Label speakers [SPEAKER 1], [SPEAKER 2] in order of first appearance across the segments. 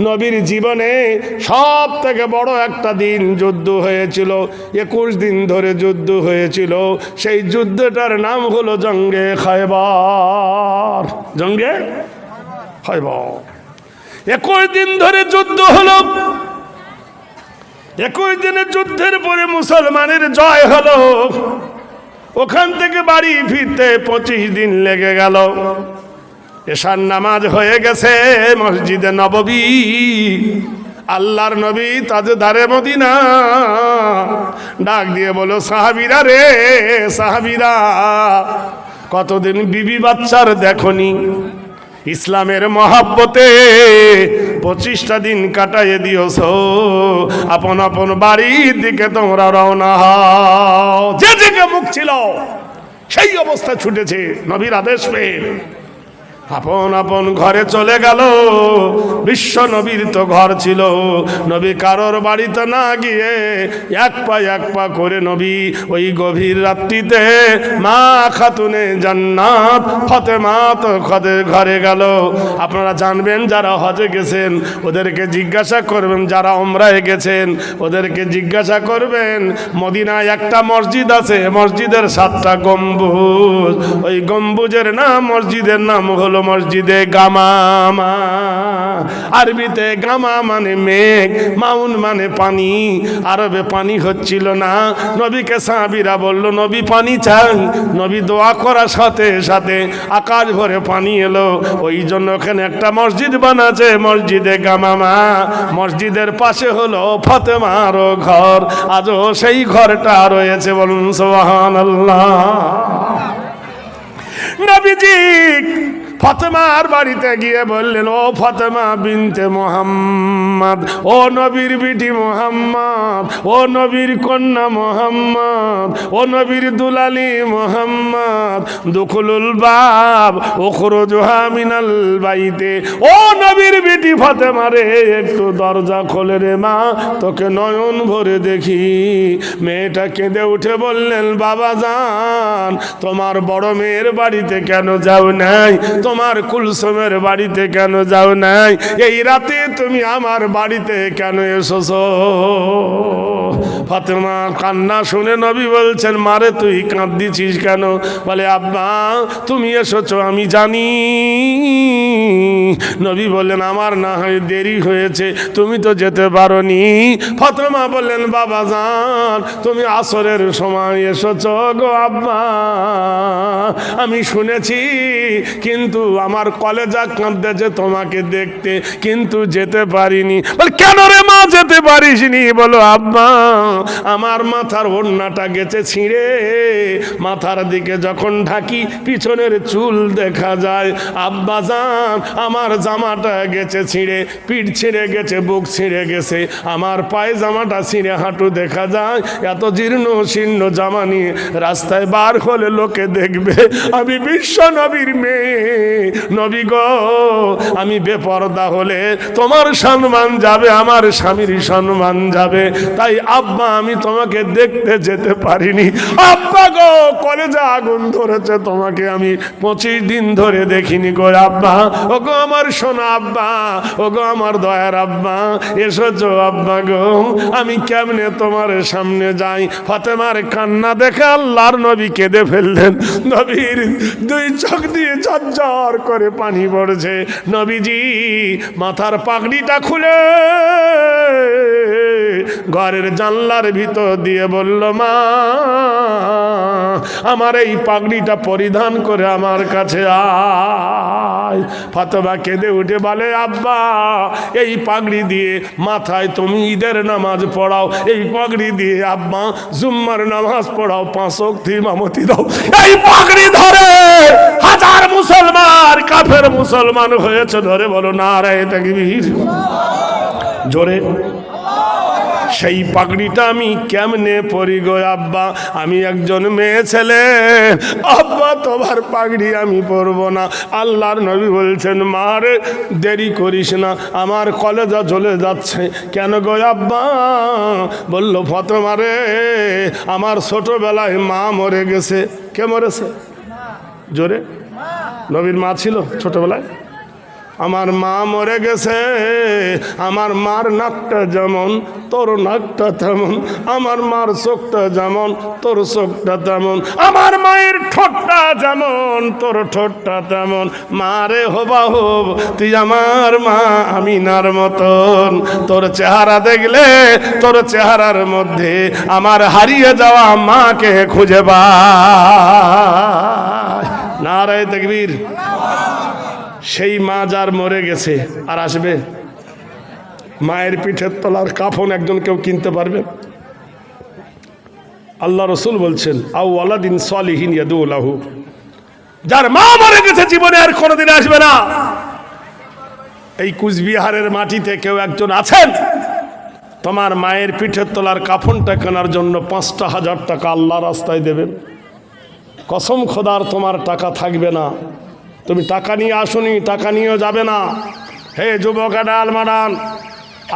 [SPEAKER 1] নবীর জীবনে সব থেকে বড় একটা দিন যুদ্ধ হয়েছিল। একুশ দিন ধরে যুদ্ধ হয়েছিল। সেই যুদ্ধটার নাম হলো জঙ্গে খায়বার জঙ্গে খায়বার একুশ দিন ধরে যুদ্ধ হলো। একুশ দিনের যুদ্ধের পরে মুসলমানের জয় হলো। ওখান থেকে বাড়ি ফিরতে পঁচিশ দিন লেগে গেল। এশার নামাজ হয়ে গেছে, মসজিদে নববী। আল্লাহর নবী তাজদারে মদিনা। ডাক দিয়ে বলো, সাহাবিরা রে, সাহাবিরা, কতদিন বিবি বাচ্চার দেখনি? ইসলামের মহাব্বতে পঁচিশটা দিন কাটাইয়ে দিওছ আপন আপন বাড়ির দিকে তোমরা রওনা যে দিকে মুখ ছিল, সেই অবস্থা ছুটেছে নবীর আদেশ পেয়ে। আপন আপন ঘরে চলে গেল। বিশ্ব নবীর তো ঘর ছিল। নবী কারোর বাড়িতে না গিয়ে এক পা এক পা করে নবী ওই গভীর রাত্রিতে মা খাতুনে জান্নাত, ফতেমা তো খদের ঘরে গেল। আপনারা জানবেন যারা হজে গেছেন, ওদেরকে জিজ্ঞাসা করবেন যারা ওমরায় গেছেন, ওদেরকে জিজ্ঞাসা করবেন, মদিনায় একটা মসজিদ আছে, মসজিদের সাতটা গম্বুজ। ওই গম্বুজের নাম, মসজিদের নাম হলো মসজিদে গামামা, আরবিতে গামা মানে মেঘ, মাউন মানে পানি, আরবে পানি হচ্ছিল না। নবীকে সাহাবিরা বলল, নবী পানি চাই, নবী দোয়া করার সাথে সাথে আকাশ ভরে পানি এলো। ওই জন্য ওখানে একটা মসজিদ বানাচ্ছে মসজিদে গামামা। মসজিদের পাশে হলো ফতেমারও ঘর। আজও সেই ঘরটা রয়েছে, বলুন সোহান আল্লাহ নবীজি ফতেমার বাড়িতে গিয়ে বললেন, ও ফতেমা বিনতে মোহাম্মদ, ও নবীর বিটি মোহাম্মদ, ও নবীর কন্যা মোহাম্মদ, ও নবীর দুলালি মোহাম্মদ, দুখুলুল বাব, ওখরোজহা মিনাল বাইতে, ও নবীর বিটি ফতেমা রে, একটু দরজা খোলে রে মা, তোকে নয়ন ভরে দেখি। মেয়েটা কেঁদে উঠে বললেন, বাবা যান তোমার বড় মেয়ের বাড়িতে কেন যাও নাই? তোমার কুলসুমের বাড়িতে কেন যাও নাই? এই রাতে তুমি আমার বাড়িতে কেন এসেছ? ফাতেমা কান্না শুনে নবী বলছেন, মারে, তুই কাঁদিছিস কেন? বলে, আব্বা, তুমি এসেছ, আমি জানি। নবী বললেন, আমার না হয় দেরি হয়েছে, তুমি তো যেতে পারো নি ফাতেমা বললেন, বাবা যান তুমি আসরের সময় এসেছ গো আব্বা। আমি শুনেছি, কিন্তু আমার কলেজা কাঁদতেছে তোমাকে দেখতে কিন্তু যেতে পারিনি। কেন রে যেতে পারিসনি বলো আব্বা। আমার মাথার ওড়নাটা গেছে ছিঁড়ে মাথার দিকে যখন ঢাকি, পিছনের চুল দেখা যায়। আব্বা যান আমার জামাটা গেছে ছিঁড়ে পিঠ ছিঁড়ে গেছে, বুক ছিঁড়ে গেছে। আমার পায়ে জামাটা ছিঁড়ে হাঁটু দেখা যায়। এত জীর্ণ শীর্ণ জামা নিয়ে রাস্তায় বার হলে লোকে দেখবে, আমি বিশ্ব নবীর মেয়ে। নবী গো, আমি বেপরদা হলে তোমার সম্মান যাবে, আমার স্বামীর সম্মান যাবে। তাই আব্বা, আমি তোমাকে দেখতে যেতে পারিনি। আব্বা গো, কলেজে আগুন ধরেছে তোমাকে আমি পঁচিশ দিন ধরে দেখিনি গো আব্বা। ও গো আমার সোনা আব্বা ও গো আমার দয়ার আব্বা। এসেছ আব্বা গো, আমি কেমনে তোমার সামনে যাই? ফতেমার কান্না দেখে আল্লাহর নবী কেঁদে ফেললেন। নবীর দুই চোখ দিয়ে ঝরঝর করে পানি পড়ছে। নবীজি, মাথার পাগড়িটা খুলে ঘরের জানলার ভিতর দিয়ে বলল, মা, আমার এই পাগড়িটা পরিধান করে আমার কাছে আয়। ফাতেমা কেঁদে উঠে বলে, আব্বা, এই পাগড়ি দিয়ে মাথায় তুমি ঈদের নামাজ পড়াও, এই পাগড়ি দিয়ে আব্বা জুম্মার নামাজ পড়াও, পাঁচ অক্তি মামতি দাও। এই পাগড়ি ধরে হাজার মুসলমান, কাফের মুসলমান হয়েছে ধরে বলো, না রে তাকবীর জোরে। সেই পাগড়িটা আমি কেমনে পরি গো আব্বা? আমি একজন মেয়ে ছেলে। আব্বা, তোমার পাগড়ি আমি পরবো না। আল্লাহর নবী বলছেন মারে দেরি করিস না। আমার কলেজা চলে যাচ্ছে। কেন গো আব্বা? বলল, ফতমা রে, আমার ছোটবেলায় মা মরে গেছে। কে মরেছে? জোরে। নবীর মা ছিল ছোটবেলায়? আমার মা মরে গেছে, আমার মার নাকটা যেমন, তোর নাকটা তেমন, আমার মার চোখটা যেমন, তোর চোখটা তেমন, আমার মায়ের ঠোঁটটা যেমন, তোর ঠোঁটটা তেমন। মারে হবা হোব তুই আমার মা আমিনার মতন। তোর চেহারা দেখলে, তোর চেহারার মধ্যে আমার হারিয়ে যাওয়া মাকে খুঁজে পা নারায় দেখবীর সেই মা যার মরে গেছে আর আসবে, মায়ের পিঠের তলার কাফন একজন কেউ কিনতে পারবে। আল্লাহ রসুল বলছেন আউ আলাদিন সলিহিন ইয়াদুল্লাহু যার মা মরে গেছে, জীবনে আর কোনোদিন আসবে না। এই কুচবিহারের মাটিতে কেউ একজন আছেন? তোমার মায়ের পিঠের তলার কাফনটা কেনার জন্য পাঁচটা হাজার টাকা আল্লাহ রাস্তায় দেবেন। কসম খোদার, তোমার টাকা থাকবে না। তুমি টাকা নিয়ে আসুনি, টাকা নিয়েও যাবে না। হে যুবক আডাল মাডান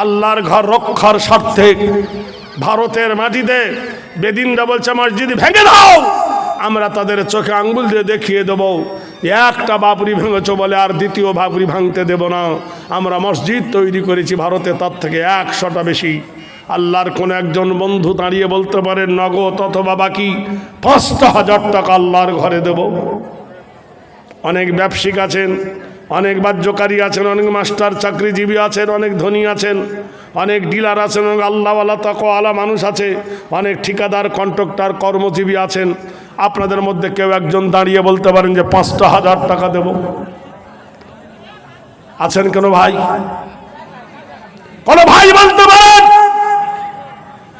[SPEAKER 1] আল্লাহর ঘর রক্ষার স্বার্থে ভারতের মাটিতে বেদিনরা বলছে, মসজিদ ভেঙে দাও, আমরা তাদের চোখে আঙ্গুল দিয়ে দেখিয়ে দেব। একটা বাবরি ভেঙেছ বলে আর দ্বিতীয় বাবরি ভাঙতে দেব না। আমরা মসজিদ তৈরি করেছি ভারতে, তার থেকে একশোটা বেশি। আল্লাহর কোন একজন বন্ধু দাঁড়িয়ে বলতে পারে নগদ অথবা বাকি পাঁচটা হাজার টাকা আল্লাহর ঘরে দেব। অনেক ব্যবসায়িক আছেন, অনেক বাহ্যকারী আছেন, অনেক মাস্টার চাকরিজীবী আছেন, অনেক ধনী আছেন, অনেক ডিলার আছেন, অনেক আল্লাহওয়ালা আলা মানুষ আছে, অনেক ঠিকাদার, কন্ট্রাক্টর, কর্মজীবী আছেন। আপনাদের মধ্যে কেউ একজন দাঁড়িয়ে বলতে পারেন যে পাঁচটা হাজার টাকা দেব। আছেন কেন ভাই? কোনো ভাই বলতে পারেন?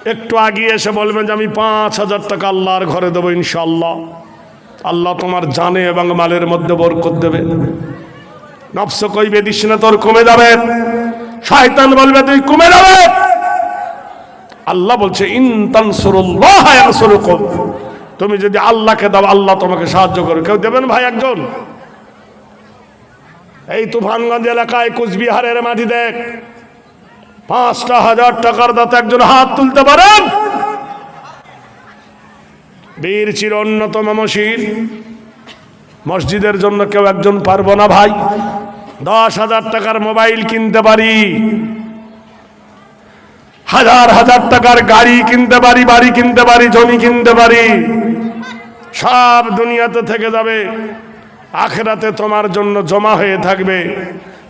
[SPEAKER 1] একটু আগিয়ে এসে বলবেন যে আমি পাঁচ হাজার টাকা আল্লাহর ঘরে দেবো ইনশাল্লাহ আল্লাহ তোমার জানে এবং মালের মধ্যে বরকত দেবে। নফস কইবে দিস না তোর কমে যাবে। শয়তান বলবে, তুই কমে যাবে। আল্লাহ বলছে তুমি যদি আল্লাহকে দাও, আল্লাহ তোমাকে সাহায্য করবে। কেউ দেবেন ভাই একজন? এই তুফানগঞ্জ এলাকায় কুচবিহারের মাটি দেখ পাঁচটা হাজার টাকার দাতা একজন হাত তুলতে পারেন? বীর চির অন্যতম মসির মসজিদের জন্য কেউ একজন পারব না ভাই। দশ হাজার টাকার মোবাইল কিনতে পারি। হাজার হাজার টাকার গাড়ি কিনতে পারি, বাড়ি কিনতে পারি, জমি কিনতে পারি। সব দুনিয়াতে থেকে যাবে। আখেরাতে তোমার জন্য জমা হয়ে থাকবে।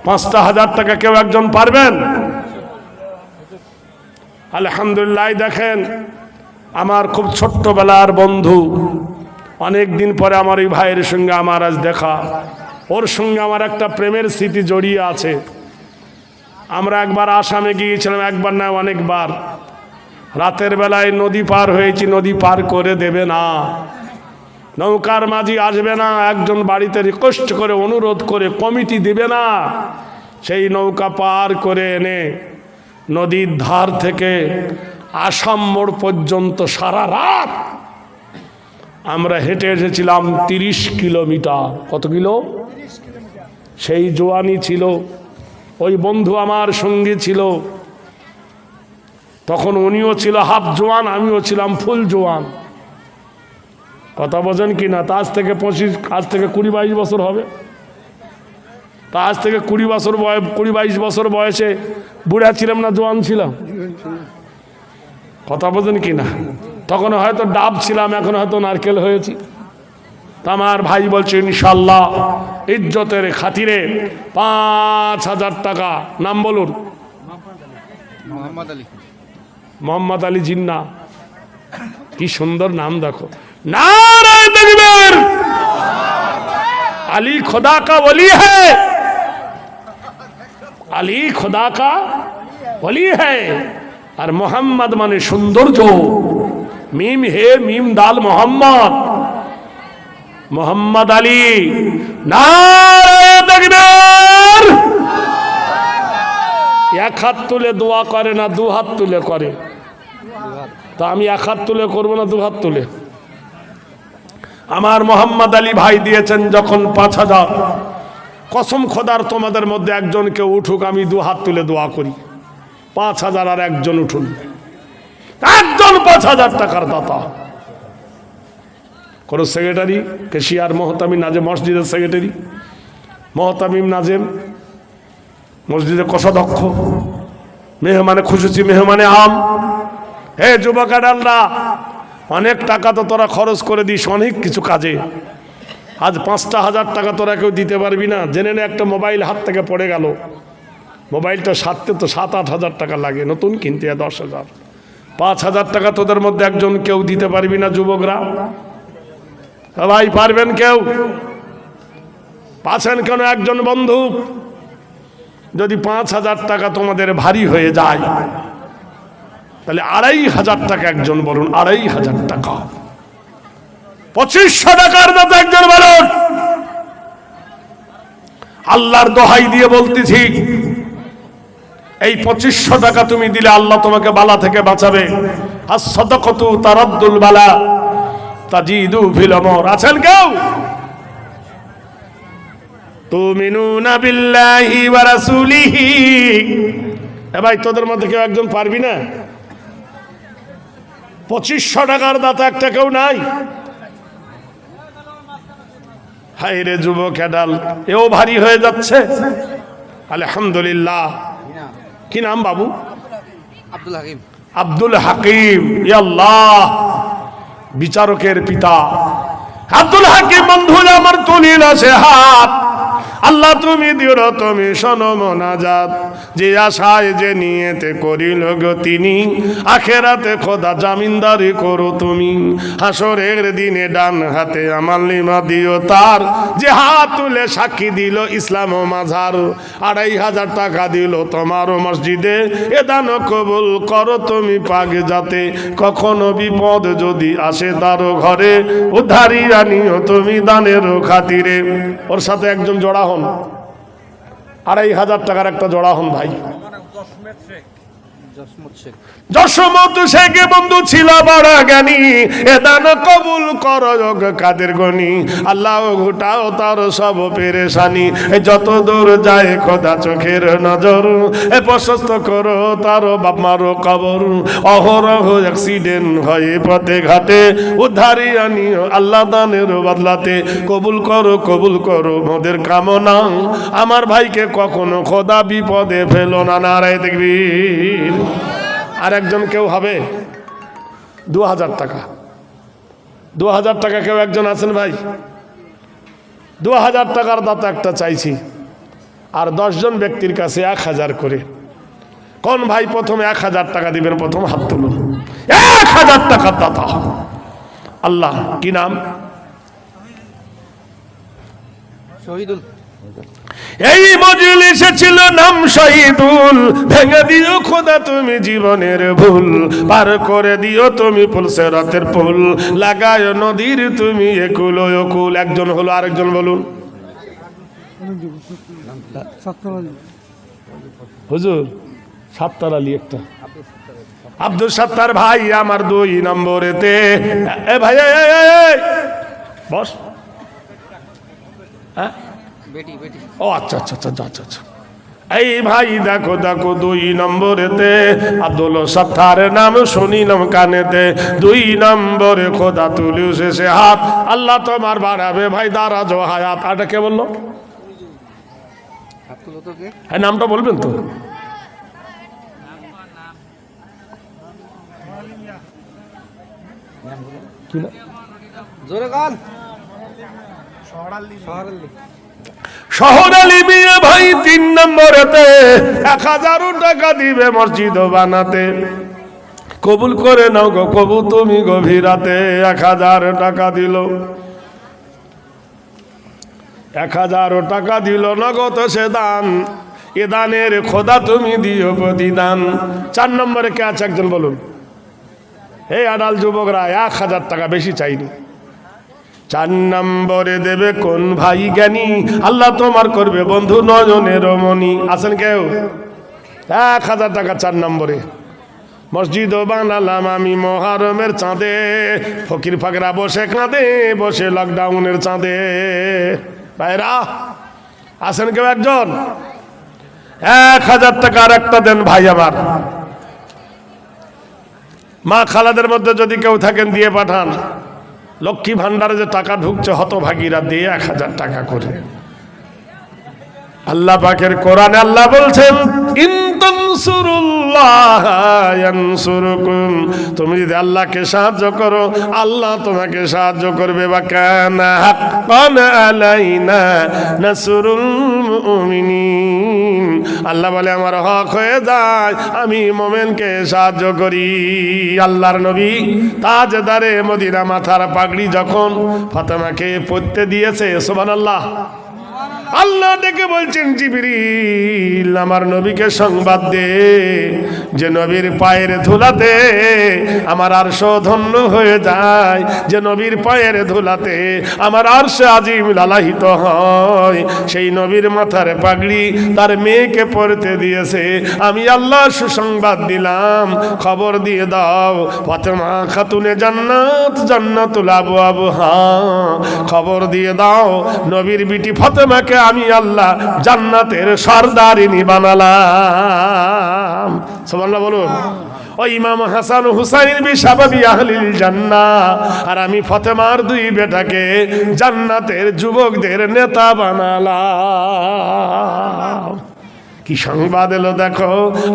[SPEAKER 1] পাঁচটা হাজার টাকা কেউ একজন পারবেন? আলহামদুলিল্লাহ, দেখেন আমার খুব ছোট্টবেলার বন্ধু। অনেক দিন পরে আমার ওই ভাইয়ের সঙ্গে আমার আজ দেখা। ওর সঙ্গে আমার একটা প্রেমের স্মৃতি জড়িয়ে আছে। আমরা একবার আসামে গিয়েছিলাম, একবার না, অনেকবার। রাতের বেলায় নদী পার হয়েছি, নদী পার করে দেবে না। নৌকার মাঝি আসবে না, একজন বাড়িতে রিকোয়েস্ট করে, অনুরোধ করে, কমিটি দিবে না। সেই নৌকা পার করে এনে নদীর ধার থেকে আসাম মোড় পর্যন্ত সারা রাত আমরা হেঁটে এসেছিলাম তিরিশ কিলোমিটার। কত কিলো? সেই জোয়ানি ছিল। ওই বন্ধু আমার সঙ্গে ছিল। তখন উনিও ছিল হাফ জোয়ান, আমিও ছিলাম ফুল জোয়ান। কথা বোঝেন কি না? আজ থেকে পঁচিশ, আজ থেকে কুড়ি বাইশ বছর হবে। তা আজ থেকে কুড়ি বছর বয় কুড়ি বাইশ বছর বয়সে বুড়া ছিলাম না, জোয়ান ছিলাম। কথা বোঝেন কি না তখন হয়তো ডাব ছিলাম এখন হয়তো নারকেল হয়েছি তা আমার ভাই বলছে ইনশাল্লাহ ইজ্জতের খাতিরে পাঁচ হাজার টাকা নাম বলুন
[SPEAKER 2] মোহাম্মদ আলী
[SPEAKER 1] মোহাম্মদ আলী জিন্না কি সুন্দর নাম দেখো নারায় দেখবেন अली खुदा का वली है अली खुदा का वली है আর মোহাম্মদ মানে সৌন্দর্য। মিম হে মিম দাল মোহাম্মদ। মোহাম্মদ আলী দেখবেন এক হাত তুলে দোয়া করে না, দু হাত তুলে করে। তা আমি এক হাত তুলে করব না, দু হাত তুলে? আমার মোহাম্মদ আলী ভাই দিয়েছেন যখন পাঁচ হাজার। কসম খোদার তোমাদের মধ্যে একজনকে উঠুক, আমি দু হাত তুলে দোয়া করি। পাঁচ হাজার আর একজন উঠুন। একজন পাঁচ হাজার টাকার দাতা। কোন সেক্রেটারি কেশিয়ার মহতামিম নাজেম, মসজিদের সেক্রেটারি মহতামিম নাজেম, মসজিদে কোষাধ্যক্ষ, মেহমানে খুশি মেহমানে আম। হে যুবক আডালরা, অনেক টাকা তো তোরা খরচ করে দিস, অনেক কিছু কাজে। আজ পাঁচটা হাজার টাকা তোরা কেউ দিতে পারবি না। জেনে একটা মোবাইল হাত থেকে পড়ে গেল। মোবাইলটা সারতে তো সাত, আট হাজার টাকা লাগে, নতুন কিনতে দশ হাজার। পাঁচ হাজার টাকা তোদের মধ্যে একজন কেউ দিতে পারবি না, যুবকরা? ভাই, পারবেন কেউ? পাচ্ছেন কেন একজন বন্ধু? যদি পাঁচ হাজার টাকা তোমাদের ভারী হয়ে যায়, তাহলে আড়াই হাজার টাকা একজন বলুন, আড়াই হাজার টাকা। পঁচিশশো টাকার মতো একজন বলুন। আল্লাহর দোহাই দিয়ে বলতেছি এই পঁচিশশো টাকা তুমি দিলে আল্লাহ তোমাকে বালা থেকে বাঁচাবে। আর সদকতু তারাদ্দুল বালা, তাজিদু আছেন কেউ? তোদের মধ্যে কেউ একজন পারবি না? পঁচিশশো টাকার দাতা একটা কেউ নাই? হাই রে যুবক এও ভারী হয়ে যাচ্ছে। আলহামদুলিল্লাহ। কি নাম বাবু?
[SPEAKER 2] আব্দুল হাকিম।
[SPEAKER 1] আব্দুল হাকিম ইয়াল্লাহ। বিচারকের পিতা। আব্দুল হাকিম বন্ধু আমার তুলিল আছে হাত। আল্লাহ তুমি দিও তুমি শোনো মোনাজাত যে আশায় যে নিয়েতে করিল গো তিনি, আখেরাতে খোদা জামিনদারি করো তুমি। হাসরের দিনে ডান হাতে আমার লিমা দিও, তার যে হাত তুলে সাক্ষী দিল ইসলাম ও মাঝার। আড়াই হাজার টাকা দিল তোমার মসজিদে, এ দান কবুল করো তুমি পাগে যাতে কখনো বিপদ যদি আসে তারও ঘরে, উদ্ধারি আনিও তুমি দানের খাতিরে। ওর সাথে একজন জোড়া হন। আড়াই হাজার টাকার একটা জোড়া হন ভাই।
[SPEAKER 2] শেখ
[SPEAKER 1] যশমত শেখে বন্ধু ছিল বড় জ্ঞানী। এ দান কবুল কর কাদের গনি। আল্লাহ ঘুটাও তার সব পেরেশানি। এ যত দূর যায় খোদা চোখের নজর। এ প্রশস্ত করো তার বাপ মারো কবর। অহরহ অ্যাক্সিডেন্ট হয়ে পথে ঘাটে। উদ্ধারি আনিও আল্লাহ দানের বদলাতে। কবুল করো কবুল করো মোদের কামনা। আমার ভাইকে কখনো খোদা বিপদে ফেলো না, নারায় দেখবি আর একজন কেউ হবে? দু হাজার টাকা। দু হাজার টাকা কেউ একজন আছেন ভাই? দু হাজার টাকার দাতা একটা চাইছি। আর দশজন ব্যক্তির কাছে এক হাজার করে। কোন ভাই প্রথমে এক হাজার টাকা দিবেন, প্রথম হাত তুলুন। এক হাজার টাকার দাতা। আল্লাহ, কি নাম?
[SPEAKER 2] শহীদুল
[SPEAKER 1] এই মজলিসে ছিল নাম শহীদুল ভেঙে দিও খোদা তুমি জীবনের ভুল পার করে দিও তুমি পুলসে রাতের পুল লাগায় নদীর তুমি একুল একুল একজন হলো আরেকজন বলুন হুজুর সাত্তার আলী একটা আব্দুল সাত্তার ভাই আমার দুই নম্বরেতে এ ভাই। বস হ্যাঁ ও আচ্ছা আচ্ছা আচ্ছা আচ্ছা আচ্ছা এই ভাই দেখো দেখো দুই নম্বরেতে। আব্দুল সাত্তার নাম শুনিলাম কানেতে। দুই নম্বরে খোদা তুলিও শেষে হাত। আল্লাহ তোমার বাড়াবে ভাই দারাজ জো হায়াত আটা কে বলল? হ্যাঁ নামটা বলবেন তো।
[SPEAKER 2] জোরে গান। শহরাল্লি
[SPEAKER 1] শহর আলী ভাই তিন নম্বরেতে। এক টাকা দিবে কবুল করে নাও গো কবু, তুমি গভীরাতে এক হাজার টাকা দিল। এক হাজার টাকা দিল নগদ সে দান। এ দানের খোদা তুমি দিও প্রতিদান। চার নম্বরে কে আছে একজন বলুন? এই আডাল যুবকরা, এক হাজার টাকা বেশি চাইনি। চার নম্বরে দেবে কোন ভাই জ্ঞানী? আল্লাহ তোমার করবে বন্ধু নয়নের মনি আছেন কেউ? এক হাজার টাকা চার নম্বরে। মসজিদ বানালাম আমি মহারমের চাঁদে। ফকির ফাকরা বসে কাঁদে, বসে লকডাউনের চাঁদে। ভাইরা, আছেন কেউ একজন? এক হাজার টাকা আর একটা দেন ভাই আমার। মা খালাদের মধ্যে যদি কেউ থাকেন, দিয়ে পাঠান। লক্ষ্মী ভান্ডারে যে টাকা ঢুকছে হতভাগীরা দিয়ে এক হাজার টাকা করে। আল্লাহ পাকের কোরআনে আল্লাহ বলছেন তুমি যদি আল্লাহকে সাহায্য করো, আল্লাহ তোমাকে সাহায্য করবে। বা কানা আলাইনা আল্লাহ বলে, আমার হক হয়ে যায়, আমি মোমেনকে সাহায্য করি। আল্লাহর নবী তাজদারে মদিনা মাথার পাগড়ি যখন ফাতেমাকে পড়তে দিয়েছে, সুবহানাল্লাহ আল্লাহ ডেকে বলছেন, জিবরিল, আমার নবীকে সংবাদ দে। যে নবীর পায়ের ধুলাতে আমার আরশ ধন্য হয়ে যায়। যে নবীর পায়ের ধুলাতে আমার আরশ আজিম লালাহিত হয়। সেই নবীর মাথার পাগড়ি তার মেয়েকে পরতে দিয়েছে। আমি আল্লাহ সুসংবাদ দিলাম। খবর দিয়ে দাও, ফাতেমা খাতুনে জান্নাত, জান্নাতুল আবু আবু হা খবর দিয়ে দাও, নবীর বিটি ফাতেমাকে আমি আল্লাহ জান্নাতের সর্দারিনী বানালাম। সুবহানাল্লাহ বলুন। ও ইমাম হাসান হুসাইন বিশাবাবি আহলিল জান্না। আর আমি ফতেমার দুই বেটাকে জান্নাতের যুবকদের নেতা বানালাম। কি সংবাদ এলো দেখো?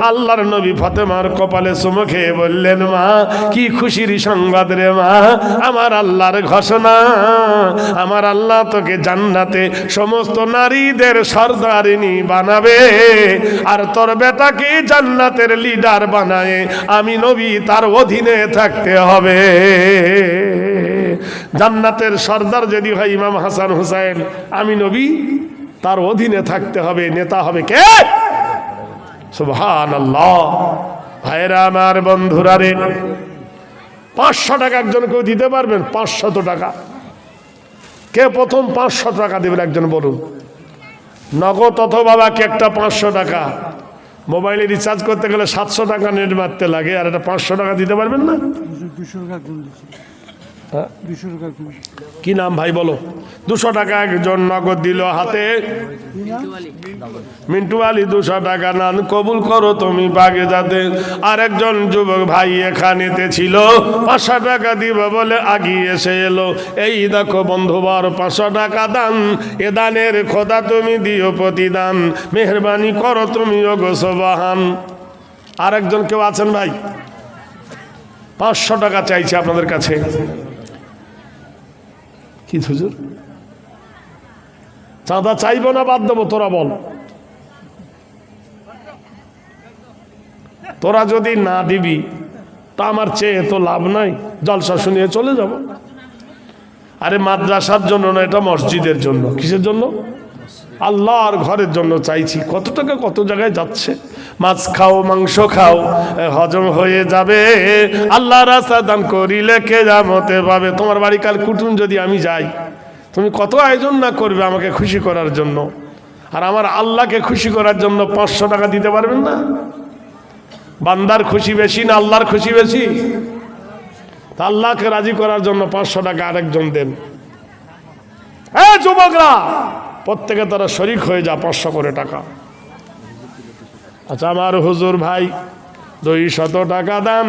[SPEAKER 1] আল্লাহর নবী ফতেমার কপালে চুমো খেয়ে বললেন, মা, কি খুশির সংবাদ রে মা, আমার আল্লাহর ঘোষণা। আমার আল্লাহ তোকে জান্নাতে সমস্ত নারীদের সর্দারিনী বানাবে আর তোর বেটাকে জান্নাতের লিডার বানায় আমি নবী তার অধীনে থাকতে হবে। জান্নাতের সর্দার যদি হয় ইমাম হাসান হুসাইন, আমি নবী তার অধীনে থাকতে হবে, নেতা হবে কে? আল্লাহ ভাইরা আমার বন্ধুরা রে, পাঁচশো টাকা একজন কেউ দিতে পারবেন? পাঁচশত টাকা। কে প্রথম পাঁচশো টাকা দেবেন একজন বলুন? নগদ অথবা বাকি একটা পাঁচশো টাকা। মোবাইলে রিচার্জ করতে গেলে সাতশো টাকা নেট মারতে লাগে, আর এটা পাঁচশো টাকা দিতে পারবেন না? কি নাম ভাই বলো? দুশো টাকা একজন নগদ দিল হাতে। মিন্টু আলী, দুশো টাকা নান, কবুল করো তুমি বাগে যাতে। আরেকজন যুবক ভাই এখানেতে ছিল। পাঁচশো টাকা দিব বলে আগিয়ে এসে এলো। এই দেখো বন্ধুবার পাঁচশো টাকা দান। এ দানের খোদা তুমি দিও প্রতিদান। মেহরবানি করো তুমি ওগোসবাহান আরেকজন কেউ আছেন ভাই? পাঁচশো টাকা চাইছে আপনাদের কাছে। কি হুজুর? চাঁদা চাইব না বাদ দেবো, তোরা বল। তোরা যদি না দিবি, তা আমার চেয়ে তো লাভ নাই, জলসা শুনিয়ে চলে যাব। আরে মাদ্রাসার জন্য না, এটা মসজিদের জন্য। কিসের জন্য? আল্লাহর ঘরের জন্য চাইছি। কত টাকা কত জায়গায় যাচ্ছে? মাছ খাও, মাংস খাও হজম হয়ে যাবে। আল্লাহ রাস্তা দান করিলে কে জামতে পাবে? তোমার বাড়ি কাল কুটুম যদি আমি যাই, তুমি কত আয়োজন না করবে আমাকে খুশি করার জন্য? আর আমার আল্লাহকে খুশি করার জন্য পাঁচশো টাকা দিতে পারবেন না? বান্দার খুশি বেশি না আল্লাহর খুশি বেশি? তা আল্লাহকে রাজি করার জন্য পাঁচশো টাকা আরেকজন দেন। হ্যাঁ যুবকরা প্রত্যেকে তারা শরিক হয়ে যা, পাঁচশো করে টাকা। আচ্ছা আমার হুজুর ভাই দুই শত টাকা দান,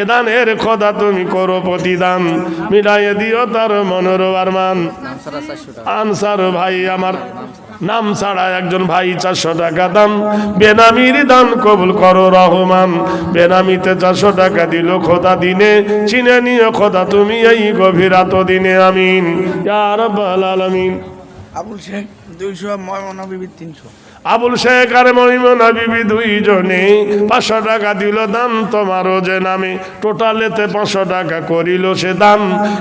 [SPEAKER 1] এ দানের খোদা তুমি করো প্রতিদান মিলাইয়ে দিও তার মনোর মান আনসার ভাই, আমার নাম ছাড়া একজন ভাই চারশো টাকা দান, বেনামির দান কবুল করো রহমান। বেনামিতে চারশো টাকা দিল খোদা দিনে, চিনে নিও খোদা তুমি এই গভীরাত দিনে আমিন। আলামিন।
[SPEAKER 3] আবুল শেখ দুইশো ময়মনা তিনশো।
[SPEAKER 1] আবুল শেখ আর মহিমনা বিবি দুইজনে পাঁচশো টাকা দিল দান, তোমারও যে নামে। টোটালেতে পাঁচশো টাকা করিল সে দান।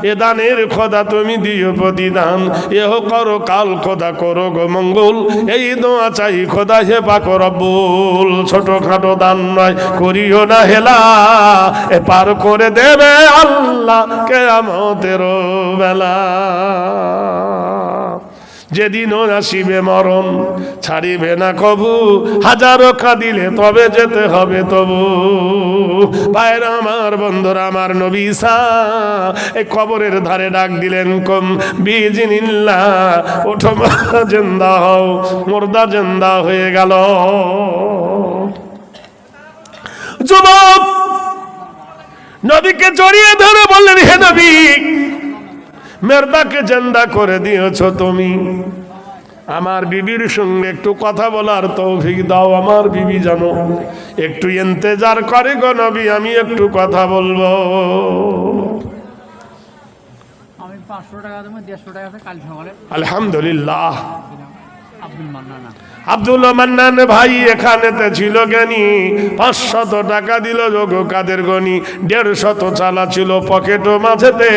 [SPEAKER 1] এ দানের খোদা তুমি দিও প্রতিদান। এহ করো, কাল খোদা করো গো মঙ্গল। এই দোয়া চাই খোদা হে পাকো রব্বুল। ছোট খাটো দান নয়, করিও না হেলা। এ পার করে দেবে আল্লাহ কেয়ামতের বেলা। যেদিনও আসিবে মরণ, ছাড়িবে না কবু। হাজারো কাঁদিলে তবে যেতে হবে তবু। ভাইরা আমার, বন্ধুরা আমার নবী সা এই কবরের ধারে ডাক দিলেন, কম বিজিনিল্লা, ওঠো জেন্দা হও, মোর্দা জেন্দা হয়ে গেল। যুবক, নবীকে জড়িয়ে ধরে বললেন, হে নবী মেরদাকে জেন্দা করে দিয়েছ তুমি। আমার বিবির সঙ্গে একটু কথা বলার তৌফিক দাও আমার বিবি জানো। একটু ইন্তেজার করে গো নবী আমি একটু কথা বলব।
[SPEAKER 4] আমি পাঁচশো টাকা দেবো দেড়শো টাকা কাল সকালে
[SPEAKER 1] আলহামদুলিল্লাহ।
[SPEAKER 4] আব্দুল মান্নান।
[SPEAKER 1] ভাই এখানেতে ছিল পাঁচশত টাকা দিল যোগ কাদের গনি। দেড়শত চালা ছিল মাঝেতে।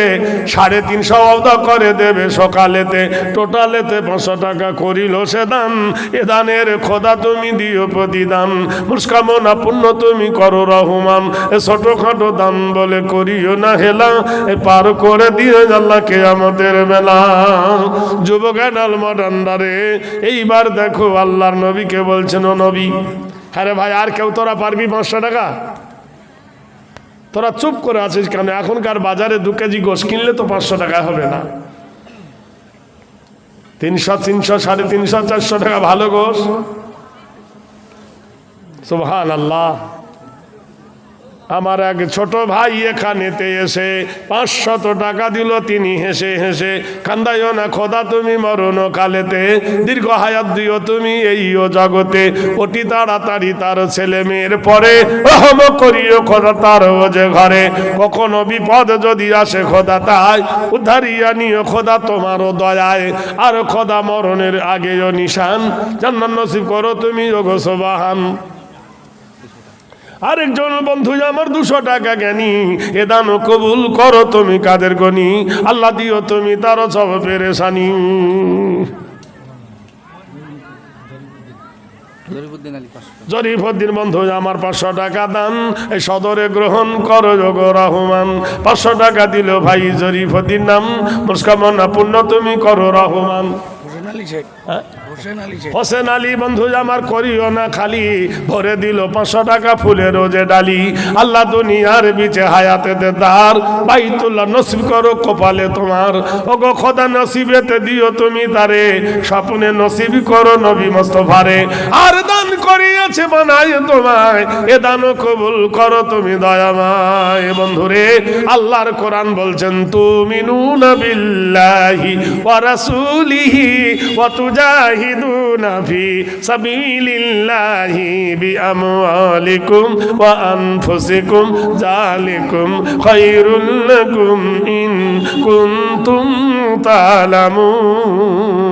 [SPEAKER 1] সাড়ে তিনশো অবধ করে দেবে সকালেতে। টোটালেতে পাঁচশো টাকা করিল সে দান। এ দানের খোদা তুমি দিও প্রতিদান। মুস্কামনা পুণ্য তুমি করো রহমান। এ ছোটখাটো দান বলে করিও না হেলা। এ পার করে দিও আল্লাহকে আমাদের বেলা যুবক অ্যানাল মডান্ডারে এইবার দেখো আল্লাহর নবীকে বলছেন, ও নবী হ্যাঁ ভাই, আর কেউ তোরা পারবি পাঁচশো টাকা? তোরা চুপ করে আছিস কেন? এখনকার বাজারে দু কেজি গোস কিনলে তো পাঁচশো টাকা হবে না। তিনশো তিনশো, সাড়ে তিনশো, চারশো টাকা ভালো গোস সুবহান আল্লাহ আমার এক ছোট ভাই এখানেতে এসে পাঁচশত টাকা দিল, তিনি হেসে হেসে, কান্দাইও না খোদা, তুমি মরণ কালেতে দীর্ঘ হায়াত দিও তুমি এই ও জগতে। অতি তাড়াতাড়ি তার ছেলে মেয়ের পরে রহম করিও খোদা তার যে ঘরে। কখনো বিপদ যদি আসে খোদা তাই উদ্ধারিয়া নিও খোদা তোমারও দয়ায়। আর খোদা মরণের আগেও নিশান, জান্নাত নসিব করো তুমি ওগো সোবাহান। আরেকজন বন্ধু আমার দুশো টাকা জ্ঞানী। এ দান কবুল করো তুমি কাদের গনি। আল্লাহ দিও তুমি তারও সব পেরেশানি।
[SPEAKER 2] জরিফুদ্দিন
[SPEAKER 1] বন্ধু আমার পাঁচশো টাকা দান। এই সদরে গ্রহণ করো যোগ রহমান। পাঁচশো টাকা দিল ভাই জরিফুদ্দিন নাম। মুস্কামনা পুণ্য তুমি করো রহমান। হ্যাঁ?
[SPEAKER 3] হোসেন আলী
[SPEAKER 1] বন্ধু, আমার করিও না খালি। ভরে দিল পাঁচশো টাকা ফুলের রোজে ডালি। আল্লাহ দুনিয়ার বিচে নসিব করো কপালে তোমার। খোদা নসিবেতে দিও তুমি তারে। স্বপ্নে নসিব করো নবী আর দান করিয়াছে বানাই তোমায়। এ দানও কবুল করো তুমি দয়াময়। বন্ধুরে, আল্লাহর কোরআন বলছেন তুমি নুনা বিল্লাহি ওয়া রাসূলিহি ওয়া তুজাহিদুনা ফি সাবিলিল্লাহি বিআমওয়ালিকুম ওয়া আনফুসিকুম যালিকুম খায়রুল লাকুম ইন কুনতুম তা'লামুন।